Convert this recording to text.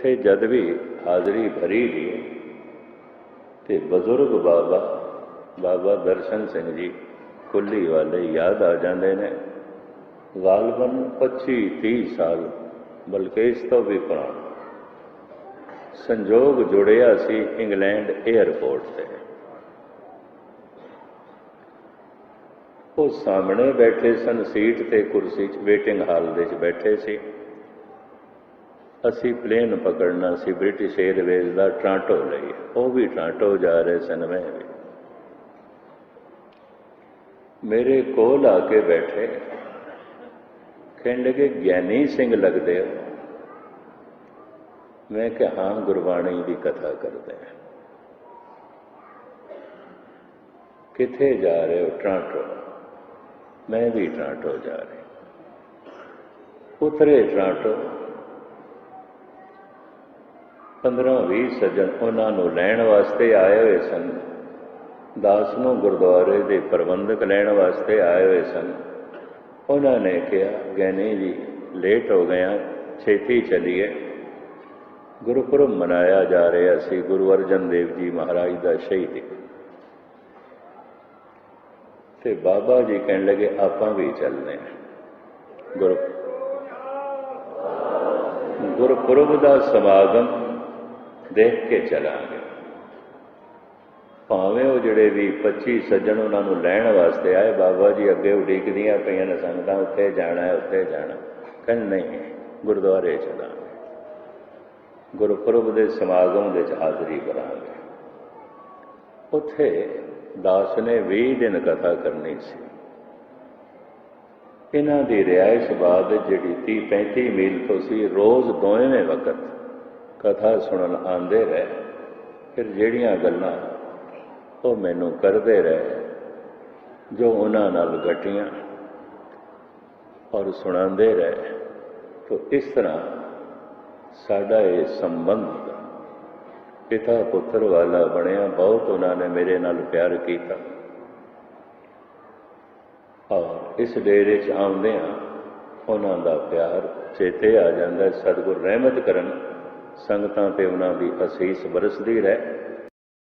ਇੱਥੇ ਜਦ ਵੀ ਹਾਜ਼ਰੀ ਭਰੀ ਦੀ ਤੇ ਬਜ਼ੁਰਗ ਬਾਬਾ ਬਾਬਾ ਦਰਸ਼ਨ ਸਿੰਘ ਜੀ ਕੁੱਲੀ ਵਾਲੇ ਯਾਦ ਆ ਜਾਂਦੇ ਨੇ। ਗਾਲਬਨ 25 30 ਸਾਲ, ਬਲਕਿ ਇਸ ਤੋਂ ਵੀ ਪੁਰਾਣਾ। ਸੰਜੋਗ ਜੁੜਿਆ ਸੀ ਇੰਗਲੈਂਡ 에ਅਰਪੋਰਟ ਤੇ। ਉਹ ਸਾਹਮਣੇ ਬੈਠੇ ਸਨ, ਸੀਟ ਤੇ ਕੁਰਸੀ 'ਚ, ਵੇਟਿੰਗ ਹਾਲ ਦੇ 'ਚ ਬੈਠੇ ਸੀ। ਅਸੀਂ ਪਲੇਨ ਪਕੜਨਾ ਸੀ, ਬ੍ਰਿਟਿਸ਼ 에ਅਰਵੇਜ਼ ਦਾ ਟ੍ਰਾਂਟੋ ਲਈ। ਉਹ ਵੀ ਟ੍ਰਾਂਟੋ ਜਾ ਰਹੇ ਸਨ ਮੈਂ ਵੀ। ਮੇਰੇ ਕੋਲ ਆ ਕੇ ਬੈਠੇ। ਕਹਿਣ ਲੱਗੇ ਗਿਆਨੀ ਸਿੰਘ ਲੱਗਦੇ ਹੋ। ਮੈਂ ਕਿਹਾ, ਹਾਂ, ਗੁਰਬਾਣੀ ਦੀ ਕਥਾ ਕਰਦੇ ਹਾਂ। ਕਿੱਥੇ ਜਾ ਰਹੇ ਹੋ? ਟ੍ਰਾਂਟੋ। ਮੈਂ ਵੀ ਟ੍ਰਾਂਟੋ ਜਾ ਰਿਹਾ। ਉਤਰੇ ਟ੍ਰਾਂਟੋ। 15-20 ਸੱਜਣ ਉਹਨਾਂ ਨੂੰ ਲੈਣ ਵਾਸਤੇ ਆਏ ਹੋਏ ਸਨ। ਦਾਸ ਨੂੰ ਗੁਰਦੁਆਰੇ ਦੇ ਪ੍ਰਬੰਧਕ ਲੈਣ ਵਾਸਤੇ ਆਏ ਹੋਏ ਸਨ। ਉਹਨਾਂ ਨੇ ਕਿਹਾ ਗਿਆਨੀ ਜੀ, ਲੇਟ ਹੋ ਗਏ ਹਾਂ ਛੇਤੀ ਚਲੀਏ। ਗੁਰਪੁਰਬ ਮਨਾਇਆ ਜਾ ਰਿਹਾ ਸੀ। ਗੁਰੂ ਅਰਜਨ ਦੇਵ ਜੀ ਮਹਾਰਾਜ ਦਾ ਸ਼ਹੀਦੀ। ਤੇ ਬਾਬਾ ਜੀ ਕਹਿਣ ਲੱਗੇ, ਆਪਾਂ ਵੀ ਚੱਲਦੇ ਹਾਂ। ਗੁਰ ਗੁਰਪੁਰਬ ਦਾ ਸਮਾਗਮ ਦੇਖ ਕੇ ਚਲਾਂਗੇ। ਭਾਵੇਂ ਉਹ ਜਿਹੜੇ ਵੀ 25 ਸੱਜਣ ਉਹਨਾਂ ਨੂੰ ਲੈਣ ਵਾਸਤੇ ਆਏ, ਬਾਬਾ ਜੀ ਅੱਗੇ ਉਡੀਕਦੀਆਂ ਪਈਆਂ ਨੇ ਸੰਗਤਾਂ, ਉੱਥੇ ਜਾਣਾ ਹੈ, ਉੱਥੇ ਜਾਣਾ। ਕਹਿੰਦੇ ਨਹੀਂ, ਗੁਰਦੁਆਰੇ ਚਲਾਂਗੇ। ਗੁਰਪੁਰਬ ਦੇ ਸਮਾਗਮ ਵਿੱਚ ਹਾਜ਼ਰੀ ਕਰਾਂਗੇ ਉੱਥੇ ਦਾਸ ਨੇ 20 ਦਿਨ ਕਥਾ ਕਰਨੀ ਸੀ। ਇਹਨਾਂ ਦੀ ਰਿਆਇਸ਼ ਬਾਅਦ ਜਿਹੜੀ 30 35 ਮੀਲ ਤੋਂ ਸੀ, ਰੋਜ਼ ਦੋਵੇਂ ਵਕਤ ਕਥਾ ਸੁਣਨ ਆਉਂਦੇ ਰਹੇ, ਫਿਰ ਜਿਹੜੀਆਂ ਗੱਲਾਂ ਉਹ ਮੈਨੂੰ ਕਰਦੇ ਰਹੇ, ਜੋ ਉਹਨਾਂ ਨਾਲ ਘਟੀਆਂ ਔਰ ਸੁਣਾਉਂਦੇ ਰਹੇ, ਤੋ ਇਸ ਤਰ੍ਹਾਂ ਸਾਡਾ ਇਹ ਸੰਬੰਧ ਪਿਤਾ ਪੁੱਤਰ ਵਾਲਾ ਬਣਿਆ, ਬਹੁਤ ਉਹਨਾਂ ਨੇ ਮੇਰੇ ਨਾਲ ਪਿਆਰ ਕੀਤਾ। ਔਰ ਇਸ ਡੇਰੇ 'ਚ ਆਉਂਦਿਆਂ ਉਹਨਾਂ ਦਾ ਪਿਆਰ ਚੇਤੇ ਆ ਜਾਂਦਾ ਸਤਿਗੁਰ ਰਹਿਮਤ ਕਰਨ। ਸੰਗਤਾਂ ਤੇ ਉਹਨਾਂ ਦੀ ਅਸੀਸ ਬਰਸਦੀ ਰਹੇ।